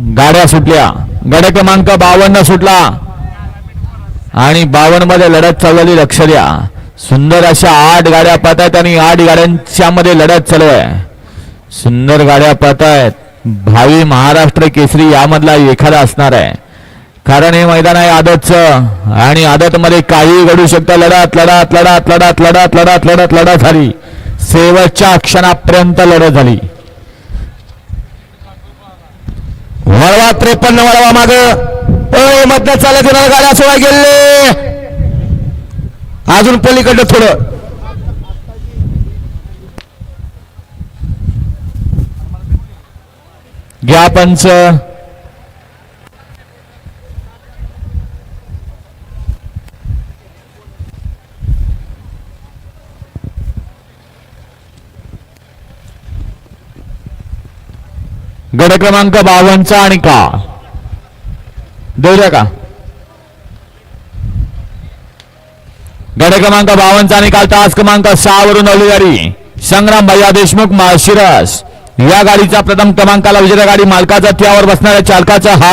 गाड्या सुटल्या. गाड्या क्रमांक बावन्न सुटला. आणि बावन्नमध्ये लढत चालवली लक्ष द्या. सुंदर अशा आठ गाड्या पाहत आहेत आणि आठ गाड्यांच्या मध्ये लढत चालू आहे. सुंदर गाड्या पाहत आहेत भावी महाराष्ट्र केसरी यामधला एखादा असणार आहे. कारण हे मैदान आहे आदतचं. आणि आदत मध्ये काही घडू शकतं. लढत लढत लढत लढत लढत लढत लढत लढत झाली. शेवटच्या क्षणापर्यंत लढत झाली. वळवा त्रेपन्न वळवा माग. मधनं चालत येणार गाड्या सोळा गेले अजून पलीकडलं थोडं. घ्या गड क्रमांक बावनचा आणि का? देऊया का? गड क्रमांक बावनचा आणि काल तास क्रमांक सहा वरून नवली गाडी संग्राम भैया देशमुख माशिरस या गाडीचा प्रथम क्रमांकाला विजेता गाडी मालकाचा त्यावर बसणाऱ्या चालकाचा हात